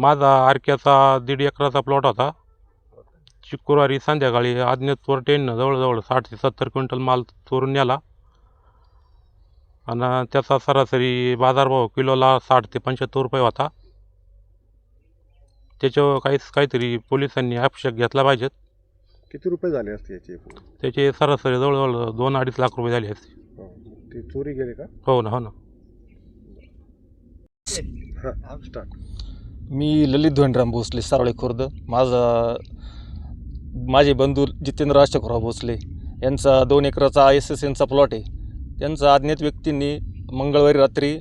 माझा आरक्याचा दीड एकराचा प्लॉट होता. शुक्रवारी संध्याकाळी अज्ञात चोरट्यांनं जवळजवळ साठ ते सत्तर क्विंटल माल चोरून नेला. आणि त्याचा सरासरी बाजारभाव किलोला साठ ते पंच्याहत्तर रुपये होता. त्याच्यावर काहीच काहीतरी पोलिसांनी ॲक्शन घेतला पाहिजेत किती रुपये झाले असते याचे? त्याचे सरासरी जवळजवळ दोन अडीच लाख रुपये झाले असते हो. ते चोरी गेले का? हो ना हो ना. हा स्टार्ट मी ललित धोंडराम भोसले सारोळे खुर्द. माझा माझे बंधू जितेंद्र अशोकराव भोसले. यांचा दोन एकराचा आय एस एस एनचा प्लॉट आहे. त्यांचा अज्ञात व्यक्तींनी मंगळवारी रात्री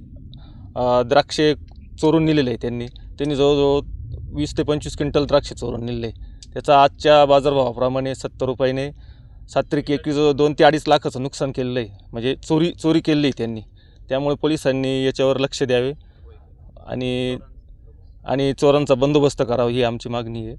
द्राक्षे चोरून नेलेले आहे त्यांनी. त्यांनी जवळजवळ वीस ते पंचवीस क्विंटल द्राक्षे चोरून नेलेले. त्याचा आजच्या बाजारभावाप्रमाणे सत्तर रुपयाने सात्रिक एकवीस दोन ते अडीच लाखाचं नुकसान केलेलं आहे. म्हणजे चोरी चोरी केलेली आहे त्यांनी. त्यामुळे पोलिसांनी याच्यावर लक्ष द्यावे आणि आणि चोरांचा बंदोबस्त करावा ही आमची मागणी आहे.